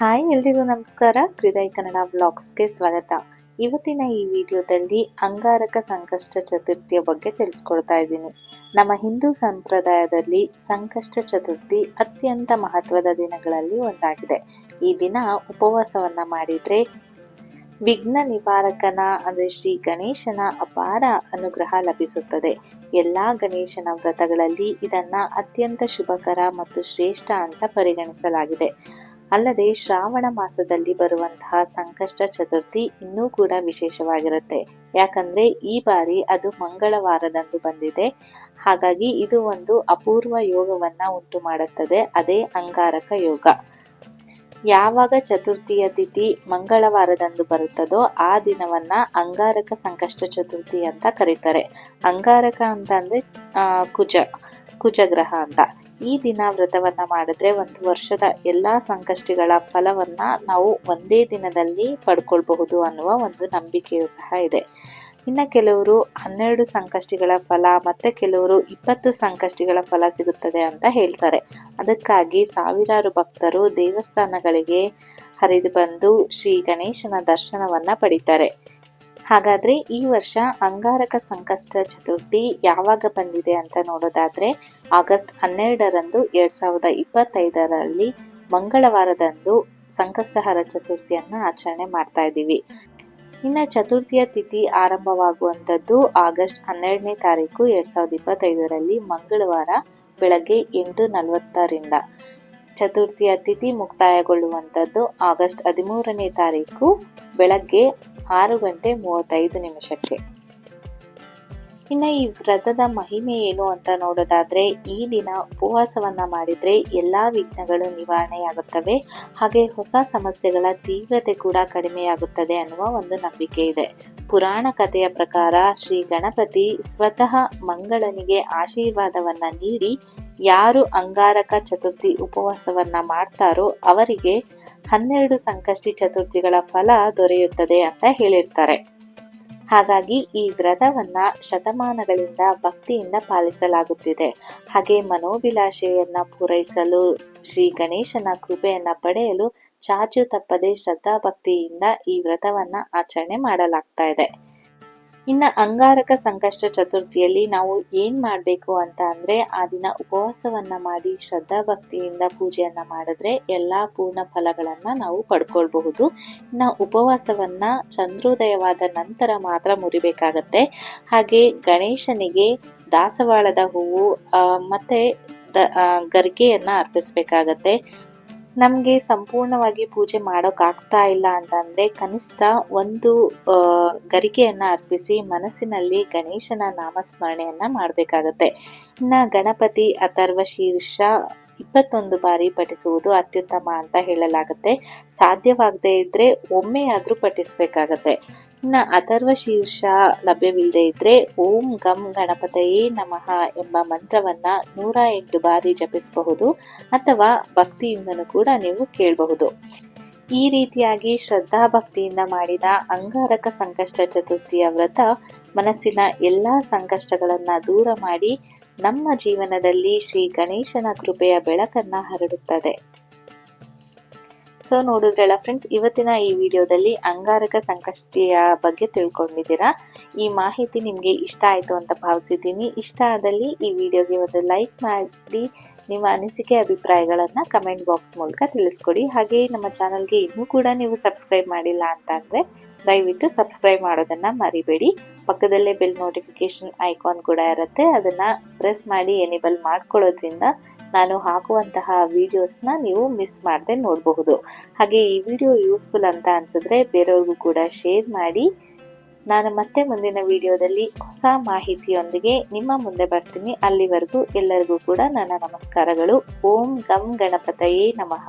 Hi ಎಲ್ರಿಗೂ ನಮಸ್ಕಾರ. ಹೃದಯ ಕನ್ನಡ ಬ್ಲಾಗ್ಸ್ಗೆ ಸ್ವಾಗತ. ಇವತ್ತಿನ ಈ ವಿಡಿಯೋದಲ್ಲಿ ಅಂಗಾರಕ ಸಂಕಷ್ಟ ಚತುರ್ಥಿಯ ಬಗ್ಗೆ ತಿಳಿಸ್ಕೊಡ್ತಾ ಇದ್ದೀನಿ. ನಮ್ಮ ಹಿಂದೂ ಸಂಪ್ರದಾಯದಲ್ಲಿ ಸಂಕಷ್ಟ ಚತುರ್ಥಿ ಅತ್ಯಂತ ಮಹತ್ವದ ದಿನಗಳಲ್ಲಿ ಒಂದಾಗಿದೆ. ಈ ದಿನ ಉಪವಾಸವನ್ನ ಮಾಡಿದ್ರೆ ವಿಘ್ನ ನಿವಾರಕನ, ಅಂದರೆ ಶ್ರೀ ಗಣೇಶನ ಅಪಾರ ಅನುಗ್ರಹ ಲಭಿಸುತ್ತದೆ. ಎಲ್ಲಾ ಗಣೇಶನ ವ್ರತಗಳಲ್ಲಿ ಇದನ್ನ ಅತ್ಯಂತ ಶುಭಕರ ಮತ್ತು ಶ್ರೇಷ್ಠ ಅಂತ ಪರಿಗಣಿಸಲಾಗಿದೆ. ಅಲ್ಲದೆ ಶ್ರಾವಣ ಮಾಸದಲ್ಲಿ ಬರುವಂತಹ ಸಂಕಷ್ಟ ಚತುರ್ಥಿ ಇನ್ನೂ ಕೂಡ ವಿಶೇಷವಾಗಿರುತ್ತೆ. ಯಾಕಂದ್ರೆ ಈ ಬಾರಿ ಅದು ಮಂಗಳವಾರದಂದು ಬಂದಿದೆ. ಹಾಗಾಗಿ ಇದು ಒಂದು ಅಪೂರ್ವ ಯೋಗವನ್ನ ಉಂಟು ಮಾಡುತ್ತದೆ. ಅದೇ ಅಂಗಾರಕ ಯೋಗ. ಯಾವಾಗ ಚತುರ್ಥಿಯ ತಿಥಿ ಮಂಗಳವಾರದಂದು ಬರುತ್ತದೋ ಆ ದಿನವನ್ನ ಅಂಗಾರಕ ಸಂಕಷ್ಟ ಚತುರ್ಥಿ ಅಂತ ಕರೀತಾರೆ. ಅಂಗಾರಕ ಅಂತ ಅಂದ್ರೆ, ಆ, ಕುಜ, ಕುಜಗ್ರಹ ಅಂತ. ಈ ದಿನ ವ್ರತವನ್ನ ಮಾಡಿದ್ರೆ ಒಂದು ವರ್ಷದ ಎಲ್ಲಾ ಸಂಕಷ್ಟಿಗಳ ಫಲವನ್ನ ನಾವು ಒಂದೇ ದಿನದಲ್ಲಿ ಪಡ್ಕೊಳ್ಬಹುದು ಅನ್ನುವ ಒಂದು ನಂಬಿಕೆಯೂ ಸಹ ಇದೆ. ಇನ್ನ ಕೆಲವರು ಹನ್ನೆರಡು ಸಂಕಷ್ಟಿಗಳ ಫಲ ಮತ್ತೆ ಕೆಲವರು ಇಪ್ಪತ್ತು ಸಂಕಷ್ಟಿಗಳ ಫಲ ಸಿಗುತ್ತದೆ ಅಂತ ಹೇಳ್ತಾರೆ. ಅದಕ್ಕಾಗಿ ಸಾವಿರಾರು ಭಕ್ತರು ದೇವಸ್ಥಾನಗಳಿಗೆ ಹರಿದು ಬಂದು ಶ್ರೀ ಗಣೇಶನ ದರ್ಶನವನ್ನ ಪಡಿತಾರೆ. ಹಾಗಾದ್ರೆ ಈ ವರ್ಷ ಅಂಗಾರಕ ಸಂಕಷ್ಟ ಚತುರ್ಥಿ ಯಾವಾಗ ಬಂದಿದೆ ಅಂತ ನೋಡೋದಾದ್ರೆ ಆಗಸ್ಟ್ ಹನ್ನೆರಡರಂದು ಎರಡ್ ಸಾವಿರದ ಇಪ್ಪತ್ತೈದರಲ್ಲಿ ಮಂಗಳವಾರದಂದು ಸಂಕಷ್ಟಹರ ಚತುರ್ಥಿಯನ್ನ ಆಚರಣೆ ಮಾಡ್ತಾ ಇದ್ದೀವಿ. ಇನ್ನು ಚತುರ್ಥಿಯ ತಿಥಿ ಆರಂಭವಾಗುವಂಥದ್ದು ಆಗಸ್ಟ್ ಹನ್ನೆರಡನೇ ತಾರೀಕು ಎರಡ್ ಸಾವಿರದ ಇಪ್ಪತ್ತೈದರಲ್ಲಿ ಮಂಗಳವಾರ ಬೆಳಗ್ಗೆ ಎಂಟು ನಲವತ್ತರಿಂದ. ಚತುರ್ಥಿಯ ತಿಥಿ ಮುಕ್ತಾಯಗೊಳ್ಳುವಂಥದ್ದು ಆಗಸ್ಟ್ ಹದಿಮೂರನೇ ತಾರೀಕು ಬೆಳಗ್ಗೆ ಆರು ಗಂಟೆ ಮೂವತ್ತೈದು ನಿಮಿಷಕ್ಕೆ. ಇನ್ನು ಈ ವ್ರತದ ಮಹಿಮೆ ಏನು ಅಂತ ನೋಡೋದಾದ್ರೆ, ಈ ದಿನ ಉಪವಾಸವನ್ನ ಮಾಡಿದ್ರೆ ಎಲ್ಲಾ ವಿಘ್ನಗಳು ನಿವಾರಣೆಯಾಗುತ್ತವೆ. ಹಾಗೆ ಹೊಸ ಸಮಸ್ಯೆಗಳ ತೀವ್ರತೆ ಕೂಡ ಕಡಿಮೆಯಾಗುತ್ತದೆ ಅನ್ನುವ ಒಂದು ನಂಬಿಕೆ ಇದೆ. ಪುರಾಣ ಕಥೆಯ ಪ್ರಕಾರ ಶ್ರೀ ಗಣಪತಿ ಸ್ವತಃ ಮಂಗಳನಿಗೆ ಆಶೀರ್ವಾದವನ್ನ ನೀಡಿ ಯಾರು ಅಂಗಾರಕ ಚತುರ್ಥಿ ಉಪವಾಸವನ್ನ ಮಾಡ್ತಾರೋ ಅವರಿಗೆ ಹನ್ನೆರಡು ಸಂಕಷ್ಟಿ ಚತುರ್ಥಿಗಳ ಫಲ ದೊರೆಯುತ್ತದೆ ಅಂತ ಹೇಳಿರ್ತಾರೆ. ಹಾಗಾಗಿ ಈ ವ್ರತವನ್ನ ಶತಮಾನಗಳಿಂದ ಭಕ್ತಿಯಿಂದ ಪಾಲಿಸಲಾಗುತ್ತಿದೆ. ಹಾಗೆ ಮನೋಭಿಲಾಷೆಯನ್ನ ಪೂರೈಸಲು ಶ್ರೀ ಗಣೇಶನ ಕೃಪೆಯನ್ನ ಪಡೆಯಲು ಚಾಚು ತಪ್ಪದೆ ಶ್ರದ್ಧಾ ಭಕ್ತಿಯಿಂದ ಈ ವ್ರತವನ್ನ ಆಚರಣೆ ಮಾಡಲಾಗ್ತಾ ಇದೆ. ಇನ್ನ ಅಂಗಾರಕ ಸಂಕಷ್ಟ ಚತುರ್ಥಿಯಲ್ಲಿ ನಾವು ಏನ್ ಮಾಡಬೇಕು ಅಂತ ಅಂದ್ರೆ ಆ ದಿನ ಉಪವಾಸವನ್ನ ಮಾಡಿ ಶ್ರದ್ಧಾ ಭಕ್ತಿಯಿಂದ ಪೂಜೆಯನ್ನ ಮಾಡಿದ್ರೆ ಎಲ್ಲಾ ಪೂರ್ಣ ಫಲಗಳನ್ನ ನಾವು ಪಡ್ಕೊಳ್ಬಹುದು. ಇನ್ನ ಉಪವಾಸವನ್ನ ಚಂದ್ರೋದಯವಾದ ನಂತರ ಮಾತ್ರ ಮುರಿಬೇಕಾಗತ್ತೆ. ಹಾಗೆ ಗಣೇಶನಿಗೆ ದಾಸವಾಳದ ಹೂವು ಮತ್ತೆ ಗರಿಗೆಯನ್ನ ಅರ್ಪಿಸ್ಬೇಕಾಗತ್ತೆ. ನಮಗೆ ಸಂಪೂರ್ಣವಾಗಿ ಪೂಜೆ ಮಾಡೋಕ್ಕಾಗ್ತಾ ಇಲ್ಲ ಅಂತಂದ್ರೆ ಕನಿಷ್ಠ ಒಂದು ಗರಿಕೆಯನ್ನು ಅರ್ಪಿಸಿ ಮನಸ್ಸಿನಲ್ಲಿ ಗಣೇಶನ ನಾಮಸ್ಮರಣೆಯನ್ನು ಮಾಡಬೇಕಾಗತ್ತೆ. ಇನ್ನ ಗಣಪತಿ ಅಥರ್ವ ಶೀರ್ಷ ಇಪ್ಪತ್ತೊಂದು ಬಾರಿ ಪಠಿಸುವುದು ಅತ್ಯುತ್ತಮ ಅಂತ ಹೇಳಲಾಗುತ್ತೆ. ಸಾಧ್ಯವಾಗದೇ ಇದ್ರೆ ಒಮ್ಮೆಯಾದರೂ ಪಠಿಸ್ಬೇಕಾಗತ್ತೆ. ಇನ್ನ ಅಥರ್ವ ಶೀರ್ಷ ಲಭ್ಯವಿಲ್ಲದೆ ಇದ್ರೆ ಓಂ ಗಂ ಗಣಪತಯೇ ನಮಃ ಎಂಬ ಮಂತ್ರವನ್ನ ನೂರ ಎಂಟು ಬಾರಿ ಜಪಿಸಬಹುದು ಅಥವಾ ಭಕ್ತಿಯಿಂದನೂ ಕೂಡ ನೀವು ಕೇಳಬಹುದು. ಈ ರೀತಿಯಾಗಿ ಶ್ರದ್ಧಾ ಭಕ್ತಿಯಿಂದ ಮಾಡಿದ ಅಂಗಾರಕ ಸಂಕಷ್ಟ ಚತುರ್ಥಿಯ ವ್ರತ ಮನಸ್ಸಿನ ಎಲ್ಲ ಸಂಕಷ್ಟಗಳನ್ನು ದೂರ ಮಾಡಿ ನಮ್ಮ ಜೀವನದಲ್ಲಿ ಶ್ರೀ ಗಣೇಶನ ಕೃಪೆಯ ಬೆಳಕನ್ನ ಹರಡುತ್ತದೆ. ಸೊ ನೋಡಿದ್ರಲ್ಲ ಫ್ರೆಂಡ್ಸ್ ಇವತ್ತಿನ ಈ ವಿಡಿಯೋದಲ್ಲಿ ಅಂಗಾರಕ ಸಂಕಷ್ಟಿಯ ಬಗ್ಗೆ ತಿಳ್ಕೊಂಡಿದ್ದೀರಾ? ಈ ಮಾಹಿತಿ ನಿಮಗೆ ಇಷ್ಟ ಆಯಿತು ಅಂತ ಭಾವಿಸಿದ್ದೀನಿ. ಇಷ್ಟ ಆದಲ್ಲಿ ಈ ವಿಡಿಯೋಗೆ ಒಂದು ಲೈಕ್ ಮಾಡಿ ನಿಮ್ಮ ಅನಿಸಿಕೆ ಅಭಿಪ್ರಾಯಗಳನ್ನು ಕಮೆಂಟ್ ಬಾಕ್ಸ್ ಮೂಲಕ ತಿಳಿಸ್ಕೊಡಿ. ಹಾಗೆಯೇ ನಮ್ಮ ಚಾನಲ್ಗೆ ಇನ್ನೂ ಕೂಡ ನೀವು ಸಬ್ಸ್ಕ್ರೈಬ್ ಮಾಡಿಲ್ಲ ಅಂತ ಅಂದರೆ ದಯವಿಟ್ಟು ಸಬ್ಸ್ಕ್ರೈಬ್ ಮಾಡೋದನ್ನು ಮರಿಬೇಡಿ. ಪಕ್ಕದಲ್ಲೇ ಬೆಲ್ ನೋಟಿಫಿಕೇಷನ್ ಐಕಾನ್ ಕೂಡ ಇರುತ್ತೆ. ಅದನ್ನು ಪ್ರೆಸ್ ಮಾಡಿ ಎನೇಬಲ್ ಮಾಡ್ಕೊಳ್ಳೋದ್ರಿಂದ ನಾನು ಹಾಕುವಂತಹ ವಿಡಿಯೋಸ್ನ ನೀವು ಮಿಸ್ ಮಾಡದೆ ನೋಡಬಹುದು. ಹಾಗೆ ಈ ವಿಡಿಯೋ ಯೂಸ್ಫುಲ್ ಅಂತ ಅನ್ಸಿದ್ರೆ ಬೇರೆಯವ್ರಿಗೂ ಕೂಡ ಶೇರ್ ಮಾಡಿ. ನಾನು ಮತ್ತೆ ಮುಂದಿನ ವಿಡಿಯೋದಲ್ಲಿ ಹೊಸ ಮಾಹಿತಿಯೊಂದಿಗೆ ನಿಮ್ಮ ಮುಂದೆ ಬರ್ತೀನಿ. ಅಲ್ಲಿವರೆಗೂ ಎಲ್ಲರಿಗೂ ಕೂಡ ನನ್ನ ನಮಸ್ಕಾರಗಳು. ಓಂ ಗಂ ಗಣಪತಯೇ ನಮಃ.